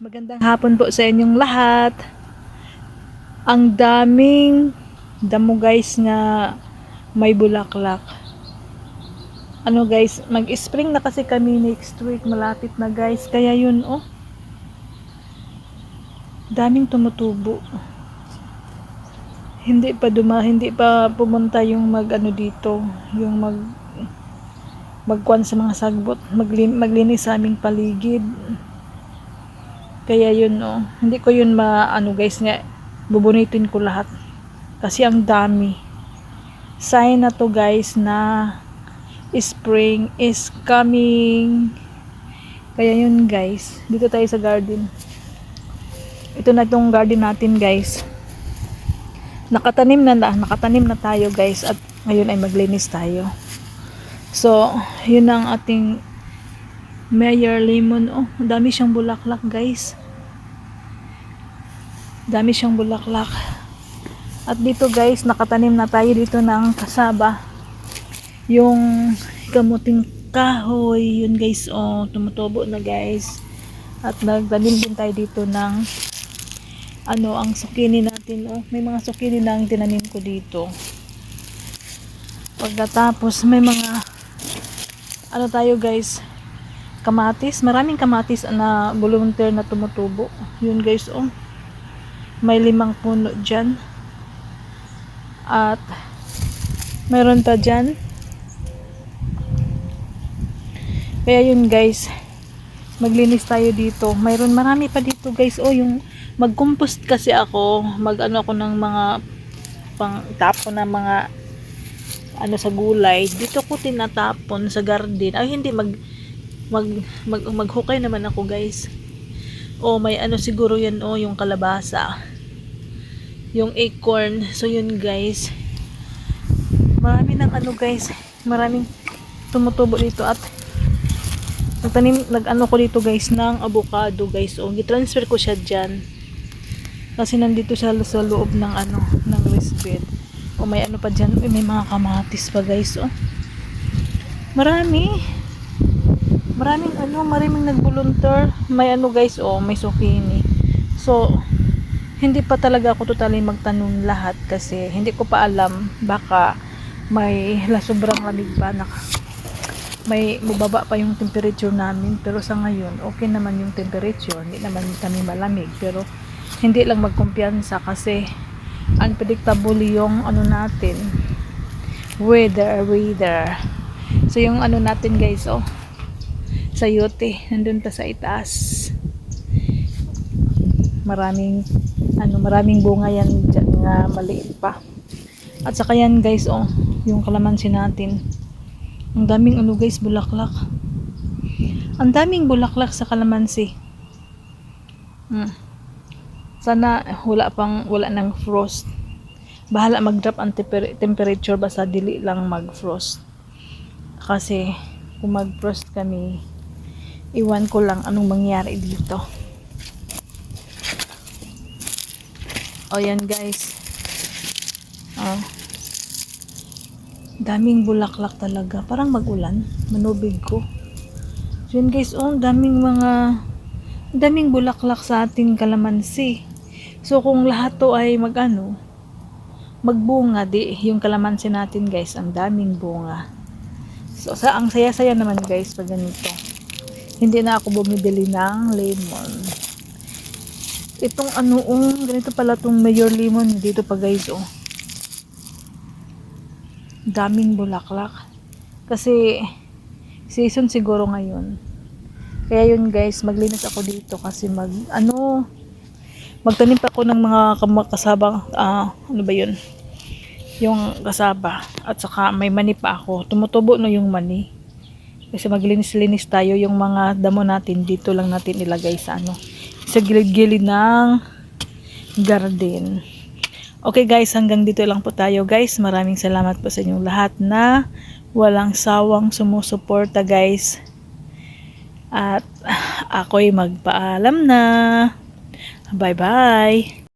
Magandang hapon po sa inyong lahat. Ang daming damo guys nga may bulaklak. Ano guys, mag-spring na kasi kami next week, malapit na guys. Kaya yun oh. Daming tumutubo. Hindi pa duma, hindi pa pumunta yung mag ano dito, yung mag magkuan sa mga sagbot, maglin, maglinis sa aming paligid. Kaya yun, oh. Hindi ko yun maano guys nga, bubunitin ko lahat. Kasi ang dami. Sign na to guys na spring is coming. Kaya yun guys, dito tayo sa garden. Ito na itong garden natin guys. Nakatanim na, na nakatanim na tayo guys at ngayon ay maglinis tayo. So, yun ang ating Mayor Lemon. Oh, dami siyang bulaklak, guys. Dami siyang bulaklak. At dito, guys, nakatanim na tayo dito ng kasaba. Yung kamuting kahoy, yun guys, oh, tumutubo na guys. At nagtanim din tayo dito ng ano, ang sukini natin, oh. May mga sukini na ang tinanim ko dito. Pagkatapos, may mga ano tayo guys, kamatis. Maraming kamatis na volunteer na tumutubo. Yun guys, oh. May limang puno dyan. At, meron pa dyan. Kaya yun guys, maglinis tayo dito. Mayroon marami pa dito guys. Oh, yung mag-compost kasi ako. Mag-ano ako ng mga pang tapo ng mga ano sa gulay. Dito ko tinatapon sa garden. Ay hindi mag mag, mag maghukay naman ako guys. Oh, may ano siguro yan oh, yung kalabasa. Yung acorn. So yun guys. Marami ng ano guys. Maraming tumutubo dito at nagtanim nag-ano ko dito guys ng avocado guys. Oh, gi-transfer ko siya diyan. Kasi nandito siya sa loob ng ano, ng raised bed. O may ano pa diyan, may mga kamatis pa guys, oh. Marami. Maraming ano, maraming nag-volunteer. May ano guys, oh, may zucchini. So, hindi pa talaga ako totally magtanong lahat kasi hindi ko pa alam. Baka may la sobrang lamig pa na may mababa pa yung temperature namin. Pero sa ngayon okay naman yung temperature. Hindi naman kami malamig. Pero hindi lang magkumpiyansa kasi unpredictable yung ano natin weather weather. So yung ano natin guys oh sayote nandun ta sa itaas. Maraming ano maraming bunga yan dyan nga maliit pa. At saka yan guys oh yung kalamansi natin. Ang daming ano guys bulaklak. Ang daming bulaklak sa kalamansi. Hmm. sana wala pang wala ng frost. Bahala mag drop ang temper- temperature basta dili lang mag frost kasi kung mag frost kami iwan ko lang anong mangyari dito. O yan guys. Oh daming bulaklak talaga. Parang magulan. Manubig ko. So yun guys oh daming mga daming bulaklak sa ating kalamansi. So kung lahat to ay magano magbunga di yung kalamansi natin guys ang daming bunga. So sa ang saya-saya naman guys pag ganito hindi na ako bumibili ng lemon. Itong ano oh, ganito pala tong mayor lemon dito pa guys oh. Daming bulaklak. Kasi season siguro ngayon. Kaya yun guys maglinis ako dito kasi mag ano magtanim pa ako ng mga kasabang ah, ano ba yun? Yung kasaba at saka may mani pa ako. Tumutubo na yung mani kasi maglinis-linis tayo yung mga damo natin. Dito lang natin ilagay sa ano sa gilid-gilid ng garden. Okay guys hanggang dito lang po tayo. Guys maraming salamat po sa inyong lahat na walang sawang sumusuporta guys. At ako'y magpaalam na. Bye bye